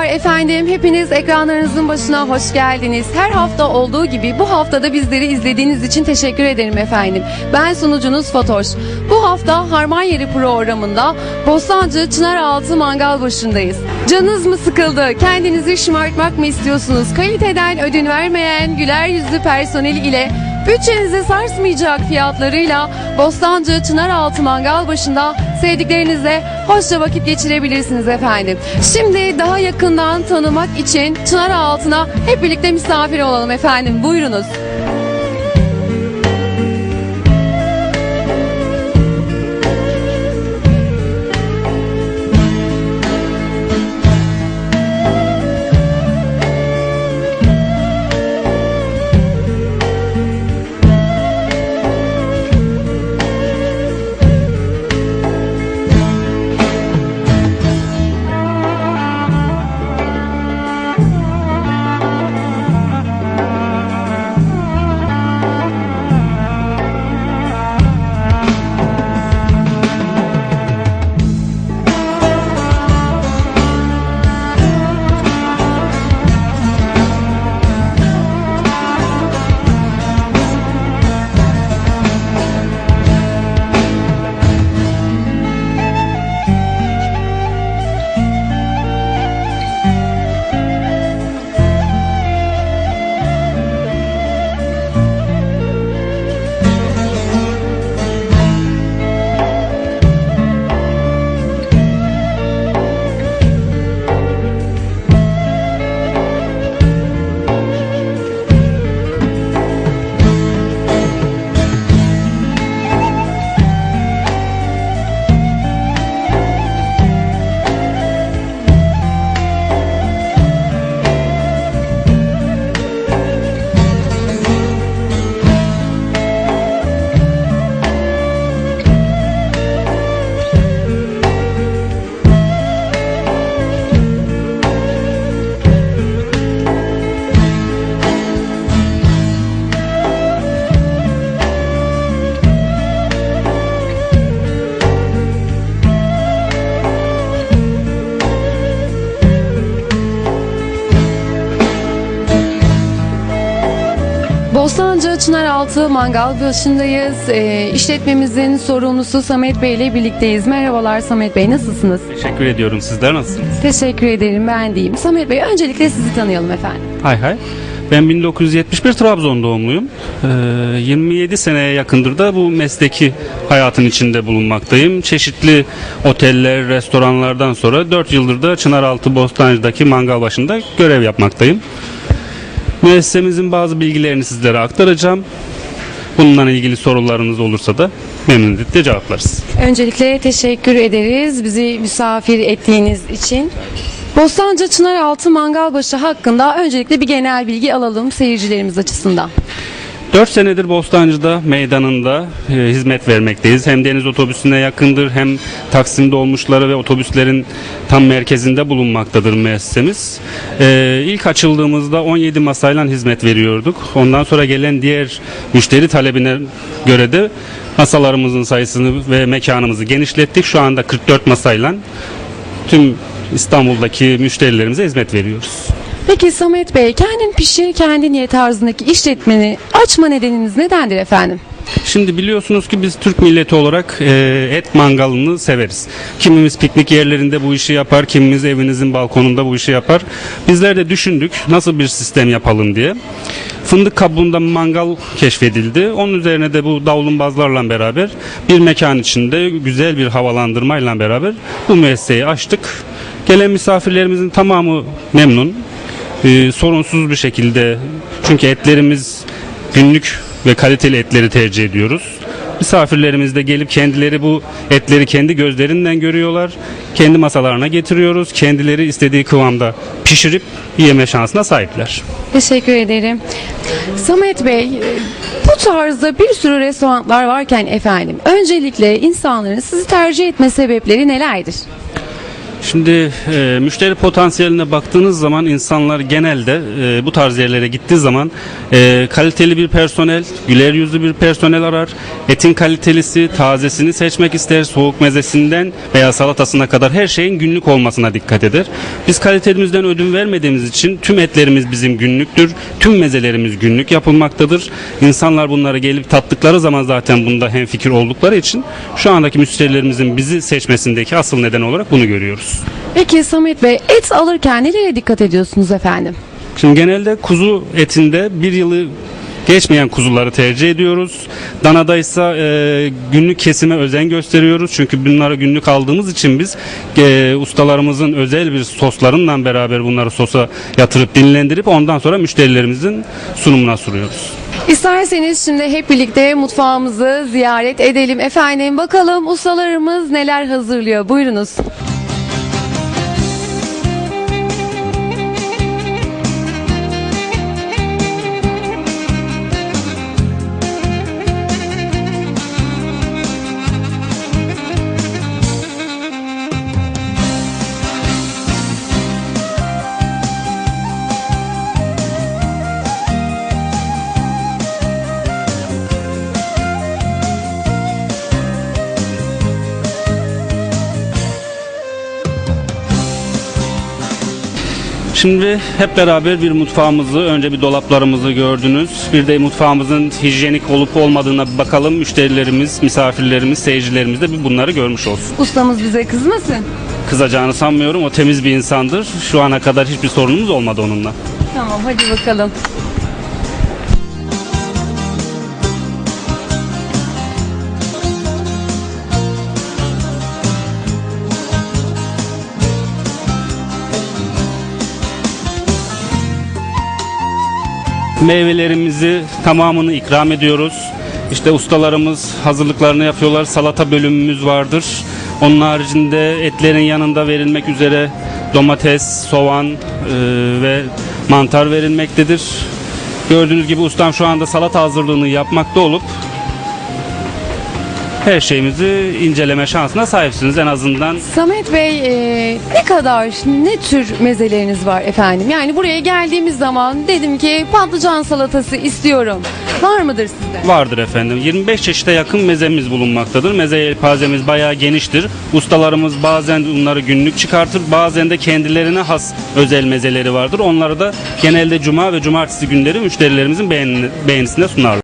Merhabalar efendim. Hepiniz ekranlarınızın başına hoş geldiniz. Her hafta olduğu gibi bu haftada bizleri izlediğiniz için teşekkür ederim efendim. Ben sunucunuz Fatoş. Bu hafta Harman Yeri programında Bostancı Çınaraltı Mangal başındayız. Canınız mı sıkıldı? Kendinizi şımartmak mı istiyorsunuz? Kaliteden ödün vermeyen güler yüzlü personeli ile Bütçenizi sarsmayacak fiyatlarıyla Bostancı Çınaraltı Mangal başında sevdiklerinizle hoşça vakit geçirebilirsiniz efendim. Şimdi daha yakından tanımak için Çınaraltı'na hep birlikte misafir olalım efendim. Buyurunuz. Çınaraltı Mangal başındayız. Ee, işletmemizin sorumlusu Samet Bey ile birlikteyiz. Merhabalar Samet Bey nasılsınız? Teşekkür ediyorum. Sizler nasılsınız? Teşekkür ederim ben deyim. Samet Bey öncelikle sizi tanıyalım efendim. Hay hay. Ben 1971 Trabzon doğumluyum. Ee, 27 seneye yakındır da bu mesleki hayatın içinde bulunmaktayım. Çeşitli oteller, restoranlardan sonra 4 yıldır da Çınaraltı Bostancı'daki mangal başında görev yapmaktayım. Müessesemizin bazı bilgilerini sizlere aktaracağım. Bununla ilgili sorularınız olursa da memnuniyetle cevaplarız. Öncelikle teşekkür ederiz bizi misafir ettiğiniz için. Bostancı Çınaraltı Mangalbaşı hakkında öncelikle bir genel bilgi alalım seyircilerimiz açısından. 4 senedir Bostancı'da meydanında e, hizmet vermekteyiz. Hem deniz otobüsüne yakındır hem Taksim dolmuşları ve otobüslerin tam merkezinde bulunmaktadır müessesemiz. E, ilk açıldığımızda 17 masayla hizmet veriyorduk. Ondan sonra gelen diğer müşteri talebine göre de masalarımızın sayısını ve mekanımızı genişlettik. Şu anda 44 masayla tüm İstanbul'daki müşterilerimize hizmet veriyoruz. Peki Samet Bey kendin pişir kendin ye tarzındaki işletmeni açma nedeniniz nedendir efendim? Şimdi biliyorsunuz ki biz Türk milleti olarak e, et mangalını severiz. Kimimiz piknik yerlerinde bu işi yapar, kimimiz evinizin balkonunda bu işi yapar. Bizler de düşündük nasıl bir sistem yapalım diye. Fındık kabuğunda mangal keşfedildi. Onun üzerine de bu davlumbazlarla beraber bir mekan içinde güzel bir havalandırmayla beraber bu müesseseyi açtık. Gelen misafirlerimizin tamamı memnun. E, sorunsuz bir şekilde çünkü etlerimiz günlük ve kaliteli etleri tercih ediyoruz. Misafirlerimiz de gelip kendileri bu etleri kendi gözlerinden görüyorlar. Kendi masalarına getiriyoruz. Kendileri istediği kıvamda pişirip yeme şansına sahipler. Teşekkür ederim. Samet Bey bu tarzda bir sürü restoranlar varken efendim öncelikle insanların sizi tercih etme sebepleri nelerdir? Şimdi e, müşteri potansiyeline baktığınız zaman insanlar genelde e, bu tarz yerlere gittiği zaman e, kaliteli bir personel, güler yüzlü bir personel arar. Etin kalitelisi, tazesini seçmek ister. Soğuk mezesinden veya salatasına kadar her şeyin günlük olmasına dikkat eder. Biz kalitelimizden ödün vermediğimiz için tüm etlerimiz bizim günlüktür. Tüm mezelerimiz günlük yapılmaktadır. İnsanlar bunları gelip tattıkları zaman zaten bunda hemfikir oldukları için şu andaki müşterilerimizin bizi seçmesindeki asıl neden olarak bunu görüyoruz. Peki Samet Bey et alırken nelere dikkat ediyorsunuz efendim? Şimdi genelde kuzu etinde bir yılı geçmeyen kuzuları tercih ediyoruz. Danada ise e, günlük kesime özen gösteriyoruz. Çünkü bunları günlük aldığımız için biz e, ustalarımızın özel bir soslarından beraber bunları sosa yatırıp dinlendirip ondan sonra müşterilerimizin sunumuna sunuyoruz. İsterseniz şimdi hep birlikte mutfağımızı ziyaret edelim efendim. Bakalım ustalarımız neler hazırlıyor. Buyurunuz. Şimdi hep beraber bir mutfağımızı, önce bir dolaplarımızı gördünüz. Bir de mutfağımızın hijyenik olup olmadığına bir bakalım. Müşterilerimiz, misafirlerimiz, seyircilerimiz de bir bunları görmüş olsun. Ustamız bize kızmasın. Kızacağını sanmıyorum. O temiz bir insandır. Şu ana kadar hiçbir sorunumuz olmadı onunla. Tamam hadi bakalım. Meyvelerimizi tamamını ikram ediyoruz. İşte ustalarımız hazırlıklarını yapıyorlar. Salata bölümümüz vardır. Onun haricinde etlerin yanında verilmek üzere domates, soğan e, ve mantar verilmektedir. Gördüğünüz gibi ustam şu anda salata hazırlığını yapmakta olup her şeyimizi inceleme şansına sahipsiniz en azından. Samet Bey e, ne kadar ne tür mezeleriniz var efendim? Yani buraya geldiğimiz zaman dedim ki patlıcan salatası istiyorum. Var mıdır sizde? Vardır efendim. 25 çeşite yakın mezemiz bulunmaktadır. Meze yelpazemiz bayağı geniştir. Ustalarımız bazen bunları günlük çıkartır. Bazen de kendilerine has özel mezeleri vardır. Onları da genelde cuma ve cumartesi günleri müşterilerimizin beğeni- beğenisine sunarlar.